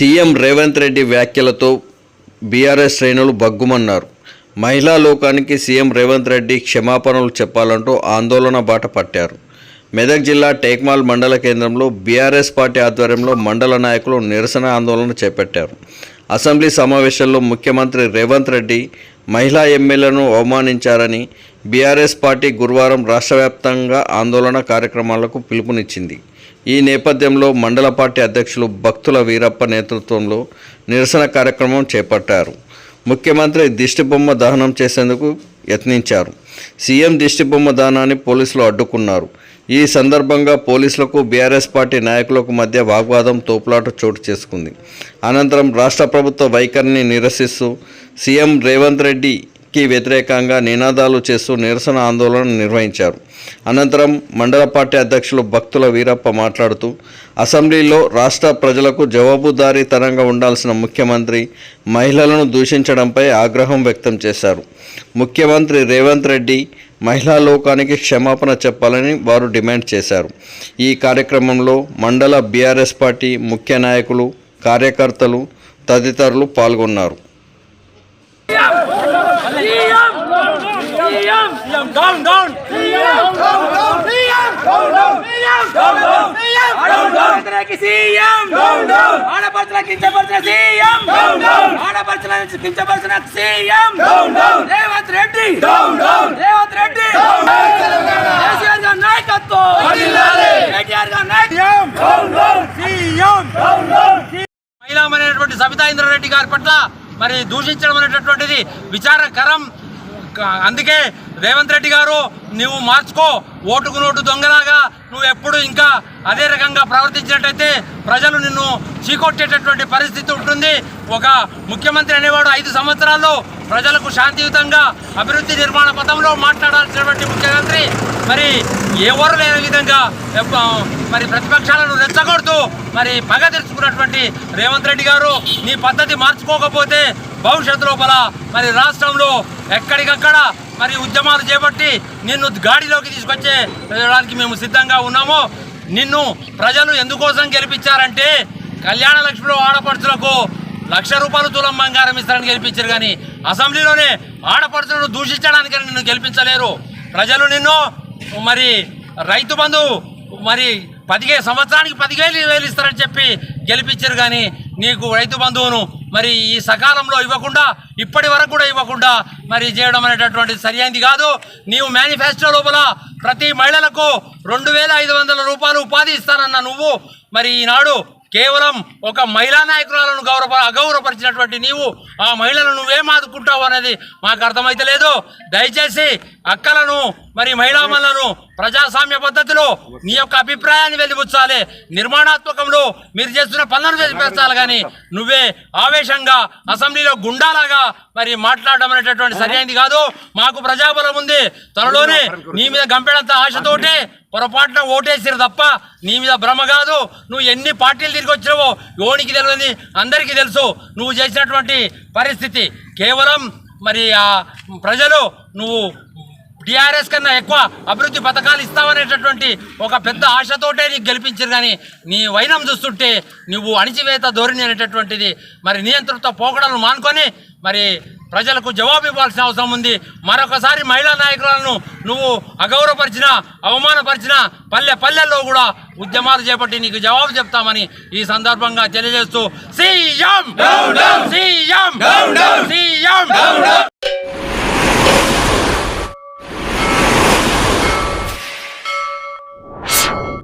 CM Revanth Reddy వ్యాఖ్యలతో BRS శ్రేణులు బగ్గుమన్నారు. మహిళా లోకానికి సీఎం రేవంత్ రెడ్డి క్షమాపణలు చెప్పాలంటూ ఆందోళన బాట పట్టారు. మెదక్ జిల్లా టేక్మాల్ మండల కేంద్రంలో బీఆర్ఎస్ పార్టీ ఆధ్వర్యంలో మండల నాయకులు నిరసన ఆందోళన చేపట్టారు. అసెంబ్లీ సమావేశంలో ముఖ్యమంత్రి రేవంత్ రెడ్డి మహిళా ఎమ్మెల్యేలను అవమానించారని బీఆర్ఎస్ పార్టీ గురువారం రాష్ట్రవ్యాప్తంగా ఆందోళన కార్యక్రమాలకు పిలుపునిచ్చింది. ఈ నేపథ్యంలో మండల పార్టీ అధ్యక్షులు భక్తుల వీరప్ప నేతృత్వంలో నిరసన కార్యక్రమం చేపట్టారు. ముఖ్యమంత్రి దిష్టిబొమ్మ దహనం చేసేందుకు యత్నించారు. సీఎం దిష్టిబొమ్మ దహనాన్ని పోలీసులు అడ్డుకున్నారు. ఈ సందర్భంగా పోలీసులకు బీఆర్ఎస్ పార్టీ నాయకులకు మధ్య వాగ్వాదం తోపులాట చోటు చేసుకుంది. అనంతరం రాష్ట్ర ప్రభుత్వ వైఖరిని నిరసిస్తూ సీఎం రేవంత్ రెడ్డి కి వ్యతిరేకంగా నినాదాలు చేస్తూ నిరసన ఆందోళన నిర్వహించారు. అనంతరం మండల పార్టీ అధ్యక్షులు భక్తుల వీరప్ప మాట్లాడుతూ అసెంబ్లీలో రాష్ట్ర ప్రజలకు జవాబుదారీతనంగా ఉండాల్సిన ముఖ్యమంత్రి మహిళలను దూషించడంపై ఆగ్రహం వ్యక్తం చేశారు. ముఖ్యమంత్రి రేవంత్ రెడ్డి మహిళా లోకానికి క్షమాపణ చెప్పాలని వారు డిమాండ్ చేశారు. ఈ కార్యక్రమంలో మండల బీఆర్ఎస్ పార్టీ ముఖ్య నాయకులు కార్యకర్తలు తదితరులు పాల్గొన్నారు. ఆడపడుచుల కించపరిచిన సీఎం. ఆడపడుచుల కించపరిచిన సీఎం. రేవంత్ రెడ్డి. రేవంత్ రెడ్డి. కేసీఆర్ గారి నాయకత్వం. కేటీఆర్ గారి నాయకత్వం. సీఎం. మహిళమైనటువంటి సబితా ఇంద్రారెడ్డి గారి పట్ల మరి దూషించడం అనేటటువంటిది విచారకరం. అందుకే రేవంత్ రెడ్డి గారు నువ్వు మార్చుకో ఓటుకు నోటు దొంగలాగా నువ్వు ఎప్పుడు ఇంకా అదే రకంగా ప్రవర్తించినట్టయితే ప్రజలు నిన్ను చీకొట్టేటటువంటి పరిస్థితి ఉంటుంది. ఒక ముఖ్యమంత్రి అనేవాడు ఐదు సంవత్సరాల్లో ప్రజలకు శాంతియుతంగా అభివృద్ధి నిర్మాణ పథంలో మాట్లాడాల్సినటువంటి ముఖ్యమంత్రి. మరి ఎవరు లేని విధంగా మరి ప్రతిపక్షాలను రెచ్చగొడుతూ మరి పగ తెలుసుకున్నటువంటి రేవంత్ రెడ్డి గారు నీ పద్ధతి మార్చుకోకపోతే భవిష్యత్తు లోపల మరి రాష్ట్రంలో ఎక్కడికక్కడ మరి ఉద్యమాలు చేపట్టి నిన్ను గాడిలోకి తీసుకొచ్చే మేము సిద్ధంగా ఉన్నాము. నిన్ను ప్రజలు ఎందుకోసం గెలిపించారంటే కళ్యాణ లక్ష్మిలో ఆడపడుచులకు లక్ష రూపాయలు తులం బంగారం ఇస్తారని గెలిపించారు కానీ అసెంబ్లీలోనే ఆడపడుచులను దూషించడానికి నిన్ను గెలిపించలేరు. ప్రజలు నిన్ను మరి రైతు బంధు మరి పదిహే సంవత్సరానికి పదిహేను వేలు ఇస్తారని చెప్పి గెలిపించారు కానీ నీకు రైతు బంధువును మరి ఈ సకాలంలో ఇవ్వకుండా ఇప్పటి వరకు కూడా ఇవ్వకుండా మరి చేయడం అనేటటువంటి సరైనది కాదు. నీవు మేనిఫెస్టో లోపల ప్రతి మహిళలకు రెండు వేల ఐదు వందల రూపాయలు ఉపాధి ఇస్తానన్న నువ్వు మరి ఈనాడు కేవలం ఒక మహిళా నాయకురాలను గౌరవ అగౌరవపరిచినటువంటి నీవు ఆ మహిళలను నువ్వేం ఆదుకుంటావు అనేది మాకు అర్థమైతే లేదు దయచేసి అక్కలను మరి మహిళా మహిళామణులను ప్రజాస్వామ్య పద్ధతిలో నీ యొక్క అభిప్రాయాన్ని వెలిపుచ్చాలి నిర్మాణాత్మకంలో మీరు చేస్తున్న పనులను వెలిపించాలి కానీ నువ్వే ఆవేశంగా అసెంబ్లీలో గుండాలాగా మరి మాట్లాడడం అనేటటువంటి సరైనది కాదు. మాకు ప్రజాబలం ఉంది. త్వరలోనే నీ మీద గంపెడంత ఆశతోటే పొరపాటున ఓటేసిరు తప్ప నీ మీద భ్రమ కాదు. నువ్వు ఎన్ని పార్టీలు తిరిగి వచ్చినావో యోనికి తెలియదని అందరికీ తెలుసు. నువ్వు చేసినటువంటి పరిస్థితి కేవలం మరి ఆ ప్రజలు నువ్వు టీఆర్ఎస్ కన్నా ఎక్కువ అభివృద్ధి పథకాలు ఇస్తావనేటటువంటి ఒక పెద్ద ఆశతోటే నీకు గెలిపించారు కానీ నీ వైనం చూస్తుంటే నువ్వు అణిచివేత ధోరణి అనేటటువంటిది మరి నియంత్రణతో పోకడలను మానుకొని మరి ప్రజలకు జవాబు ఇవ్వాల్సిన అవసరం ఉంది. మరొకసారి మహిళా నాయకులను నువ్వు అగౌరవపరిచిన అవమానపరిచిన పల్లె పల్లెల్లో కూడా ఉద్యమాలు చేపట్టి నీకు జవాబు చెప్తామని ఈ సందర్భంగా తెలియజేస్తూ సీఎం! సీఎం! సీఎం!